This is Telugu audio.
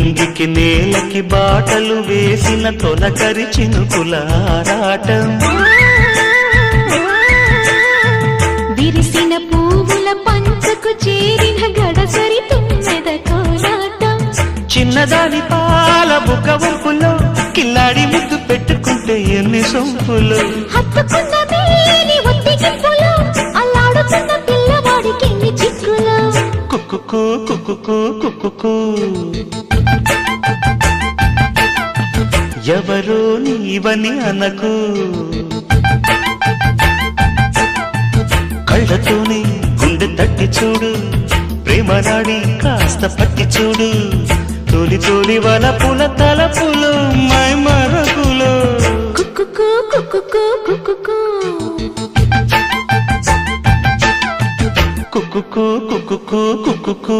నింగికి నేలకి బాటలు వేసిన తొలకరి చినుకుల ఆరాటం విరిసిన పువ్వుల పంచకు చేరిన గడసరి తుమ్మెద కోలాటం. చిన్నదాని పాల బుక వంపులో కిల్లాడి ముద్దు పెట్టుకుంటే ఎన్ని సొంపులు. హత్తుకున్న చిక్కులో. కుక్కుకు కుక్కుకు కుక్కుకు. ఎవరో నీవని అనకు. కళ్ళతోనే గుండె తట్టి చూడు ప్రేమ నాడి కాస్త పట్టి చూడు. తొలి తొలి వలపుల తలపులు మై మరకులు కుక్కుకు. కుక్కుకు కుక్కుకు కుక్కుకు.